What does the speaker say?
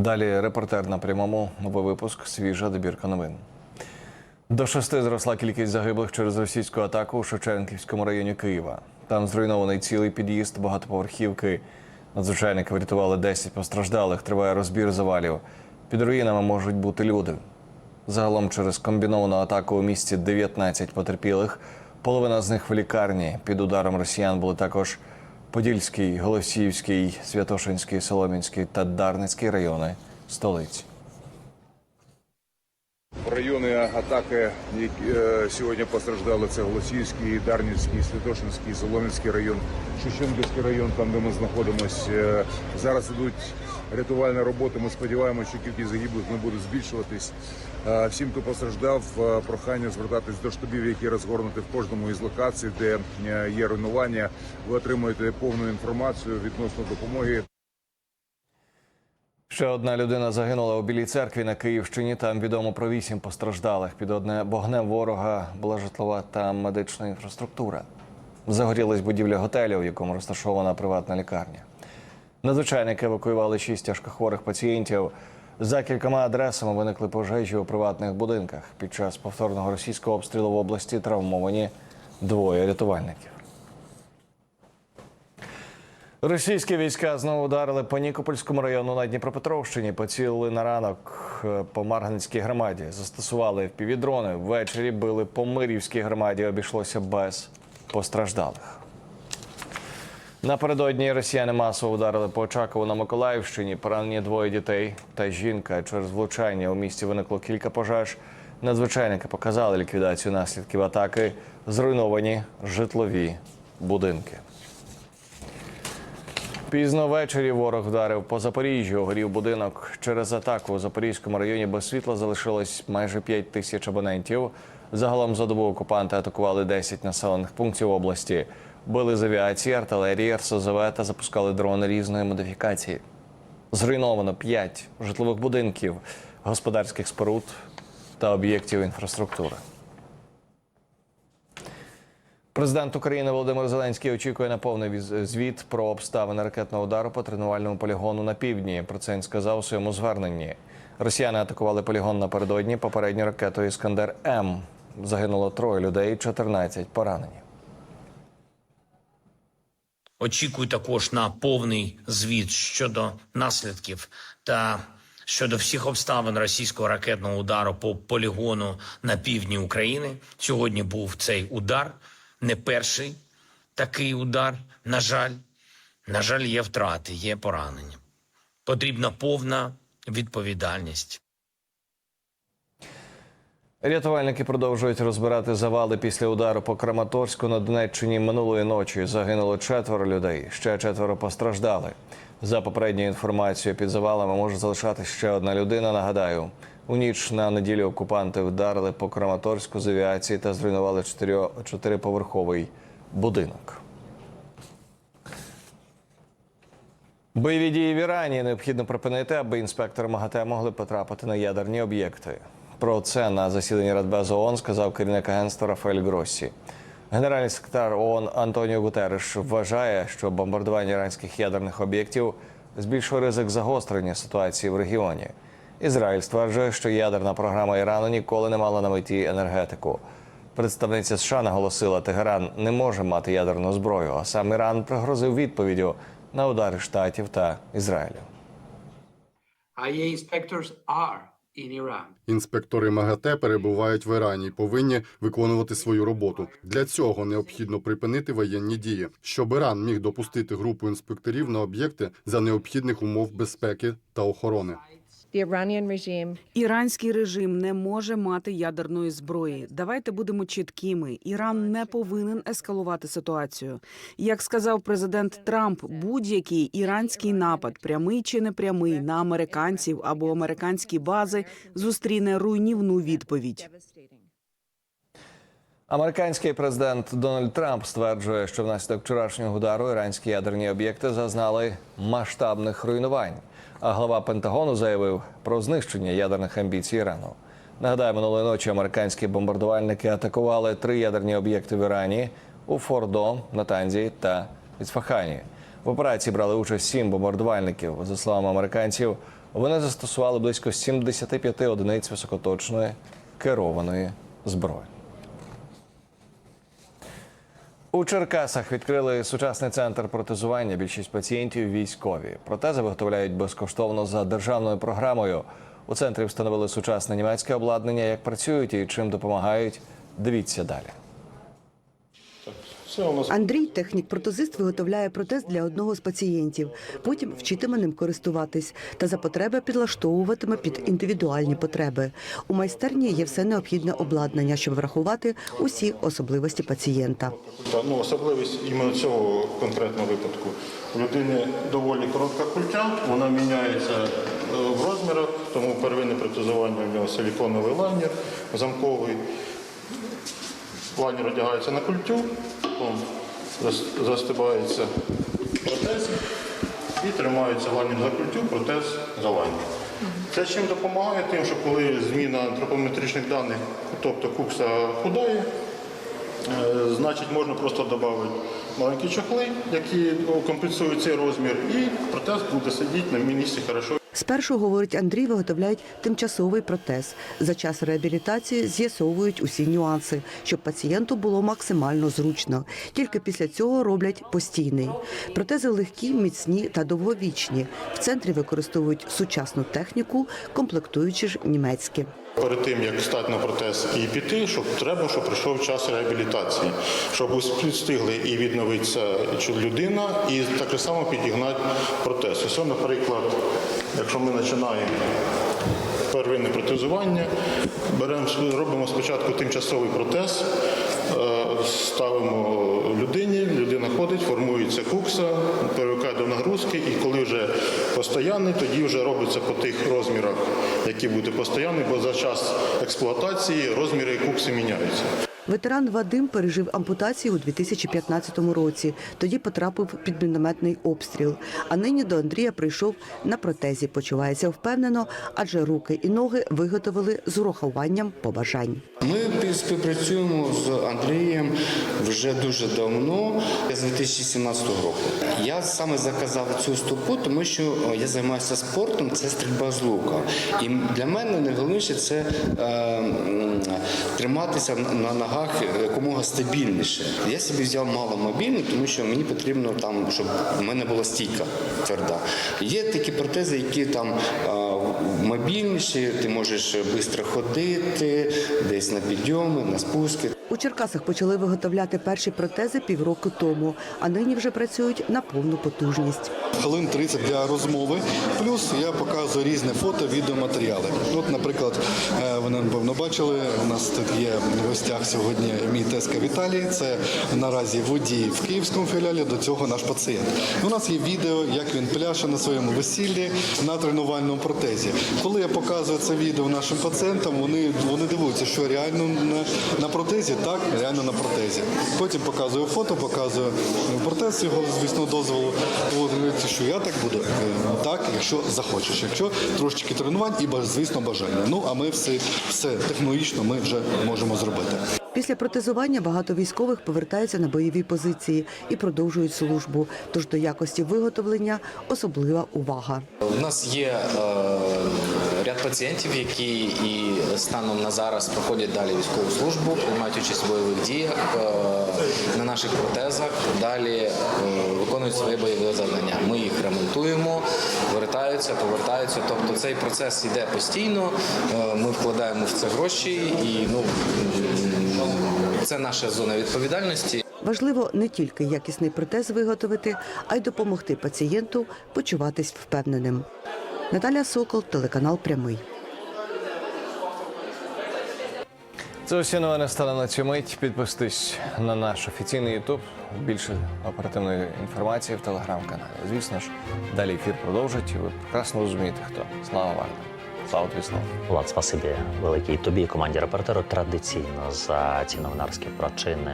Далі репортер на прямому новий випуск. Свіжа добірка новин. До шести зросла кількість загиблих через російську атаку у Шевченківському районі Києва. Там зруйнований цілий під'їзд багатоповерхівки. Надзвичайники врятували 10 постраждалих. Триває розбір завалів. Під руїнами можуть бути люди. Загалом через комбіновану атаку у місті 19 потерпілих. Половина з них в лікарні. Під ударом росіян були також Подільський, Голосіївський, Святошинський, Соломінський та Дарницький райони столиці. Райони атаки, які е, сьогодні постраждали, це Голосіївський, Дарнівський, Святошинський, Солом'янський район, Шевченківський район, там де ми знаходимося. Е, Зараз ідуть рятувальні роботи. Ми сподіваємося, що кількість загиблих не буде збільшуватись. Е, Всім, хто постраждав, е, прохання звертатись до штабів, які розгорнуті в кожному із локацій, де е, є руйнування. Ви отримуєте повну інформацію відносно допомоги. Ще одна людина загинула у Білій церкві на Київщині. Там відомо про вісім постраждалих. Під одне вогнем ворога була житлова та медична інфраструктура. Загорілась будівля готелю, в якому розташована приватна лікарня. Надзвичайники евакуювали шість тяжкохворих пацієнтів. За кількома адресами виникли пожежі у приватних будинках. Під час повторного російського обстрілу в області травмовані двоє рятувальників. Російські війська знову ударили по Нікопольському району на Дніпропетровщині. Поцілили на ранок е, по Марганецькій громаді. Застосували впівдрони. Ввечері били по Мирівській громаді. Обійшлося без постраждалих. Напередодні росіяни масово ударили по Очакову на Миколаївщині. Поранені двоє дітей та жінка. Через влучання у місті виникло кілька пожеж. Надзвичайники показали ліквідацію наслідків атаки. Зруйновані житлові будинки. Пізно ввечері ворог вдарив по Запоріжжю. Горів будинок. Через атаку у Запорізькому районі без світла залишилось майже 5 тисяч абонентів. Загалом за добу окупанти атакували 10 населених пунктів області. Били з авіації, артилерії, РСЗВ та запускали дрони різної модифікації. Зруйновано 5 житлових будинків, господарських споруд та об'єктів інфраструктури. Президент України Володимир Зеленський очікує на повний звіт про обставини ракетного удару по тренувальному полігону на півдні. Про це він сказав у своєму зверненні. Росіяни атакували полігон напередодні попередньою ракетою Іскандер М. Загинуло троє людей, 14 поранені. Очікую також на повний звіт щодо наслідків та щодо всіх обставин російського ракетного удару по полігону на півдні України. Сьогодні був цей удар, не перший такий удар. На жаль, на жаль, є втрати, є поранення. Потрібна повна відповідальність. Рятувальники продовжують розбирати завали після удару по Краматорську на Донеччині минулої ночі. Загинуло четверо людей, ще четверо постраждали. За попередньою інформацією, під завалами може залишатись ще одна людина. Нагадаю, у ніч на неділю окупанти вдарили по Краматорську з авіації та зруйнували чотириповерховий будинок. Бойові дії в Ірані необхідно припинити, аби інспектори МАГАТЕ могли потрапити на ядерні об'єкти. Про це на засіданні Радбезу ООН сказав керівник агентства Рафаель Гроссі. Генеральний секретар ООН Антоніо Гутереш вважає, що бомбардування іранських ядерних об'єктів збільшує ризик загострення ситуації в регіоні. Ізраїль стверджує, що ядерна програма Ірану ніколи не мала на меті енергетику. Представниця США наголосила, Тегеран не може мати ядерну зброю, а сам Іран пригрозив відповіддю на удари штатів та Ізраїлю. IA inspectors are. Інспектори МАГАТЕ перебувають в Ірані і повинні виконувати свою роботу. Для цього необхідно припинити воєнні дії, щоб Іран міг допустити групу інспекторів на об'єкти за необхідних умов безпеки та охорони. The Iranian Іранський режим не може мати ядерної зброї. Давайте будемо чіткими. Іран не повинен ескалувати ситуацію. Як сказав президент Трамп, будь-який іранський напад, прямий чи непрямий, на американців або американські бази зустріне руйнівну відповідь. Американський президент Дональд Трамп стверджує, що внаслідок вчорашнього удару іранські ядерні об'єкти зазнали масштабних руйнувань. А глава Пентагону заявив про знищення ядерних амбіцій Ірану. Нагадаю, минулої ночі американські бомбардувальники атакували три ядерні об'єкти в Ірані у Фордо, Натанзі та Ісфахані. В операції брали участь сім бомбардувальників. За словами американців, Вони застосували близько 75 одиниць високоточної керованої зброї. У Черкасах відкрили сучасний центр протезування. Більшість пацієнтів військові. Протези виготовляють безкоштовно за державною програмою. У центрі встановили сучасне німецьке обладнання. Як працюють і чим допомагають, дивіться далі. Андрій, технік-протезист, виготовляє протез для одного з пацієнтів. Потім вчитиме ним користуватись та за потреби підлаштовуватиме під індивідуальні потреби. У майстерні є все необхідне обладнання, щоб врахувати усі особливості пацієнта. Ну, особливість іменно цього конкретного випадку. У людини доволі коротка культя, вона міняється е, в розмірах, тому первинне протезування у нього силіконовий лайнер замковий. Лайнер одягається на культю, застибається протез і тримається лайнер за культю, протез за лайнер. Це чим допомагає, тим, що коли зміна антропометричних даних, тобто кукса худає, Е, Значить, можна просто додати маленькі чохли, які компенсують цей розмір, і протез буде сидіти на місці хорошо. Спершу, говорить Андрій, виготовляють тимчасовий протез. За час реабілітації з'ясовують усі нюанси, щоб пацієнту було максимально зручно. Тільки після цього роблять постійний. Протези легкі, міцні та довговічні. В центрі використовують сучасну техніку, комплектуючи ж німецькі. Перед тим, як стати на протез і піти, щоб треба, щоб прийшов час реабілітації, щоб встигли і відновитися людина, і так само підігнати протез. Ось, наприклад, якщо ми починаємо первинне протезування, беремо, робимо спочатку тимчасовий протез, е, ставимо людині, людина ходить, формується кукса, привикає до нагрузки, і коли вже постоянний, тоді вже робиться по тих розмірах, які будуть постоянні, бо за час експлуатації розміри кукси міняються. Ветеран Вадим пережив ампутацію у 2015 році. Тоді потрапив під мінометний обстріл. А нині до Андрія прийшов на протезі. Почувається впевнено, адже руки і ноги виготовили з урахуванням побажань. Ми співпрацюємо з Андрієм вже дуже давно, з 2017 року. Я саме заказав цю стопу, тому що е, я займаюся спортом, це стрільба з лука. І для мене найголовніше це е, триматися на ногах якомога стабільніше. Я собі взяв маломобільний, тому що мені потрібно там, щоб в мене була стійка тверда. Є такі протези, які там е, мобільніші, ти можеш швидко ходити, десь на підйоми, на спуски. У Черкасах почали виготовляти перші протези півроку тому, а нині вже працюють на повну потужність. Хвилин 30 для розмови. Плюс я показую різне фото, відеоматеріали. От, наприклад, е, ви напевно бачили. У нас тут є в гостях сьогодні мій тезка Віталій. Це наразі водій в київському філіалі. До цього наш пацієнт. У нас є відео, як він пляше на своєму весіллі на тренувальному протезі. Коли я показую це відео нашим пацієнтам, вони, вони дивуються, що реально на, на протезі, так, реально на протезі. Потім показую фото, показую протез його, звісно, дозволу. От, говорить, що я так буду. Е, Так, якщо захочеш. Якщо трошечки тренувань і звісно бажання. Ну а ми все, все технологічно ми вже можемо зробити. Після протезування багато військових повертаються на бойові позиції і продовжують службу. Тож до якості виготовлення особлива увага. У нас є е, ряд пацієнтів, які і станом на зараз проходять далі військову службу, приймають участь в бойових діях е, на наших протезах, далі е, виконують свої бойові завдання. Ми їх ремонтуємо, вертаються, повертаються. Тобто цей процес йде постійно. Ми вкладаємо в це гроші, і ну це наша зона відповідальності. Важливо не тільки якісний протез виготовити, а й допомогти пацієнту почуватись впевненим. Наталя Сокол, телеканал Прямий. Це усі новини стали на цю мить. Підписуйтесь на наш офіційний Ютуб. Більше оперативної інформації в телеграм-каналі. Звісно ж, далі ефір продовжить. і Ви прекрасно розумієте, хто. Слава Варта. Тобі. Влад, спасибі великій тобі і команді репортеру. Традиційно за ці новинарські прочини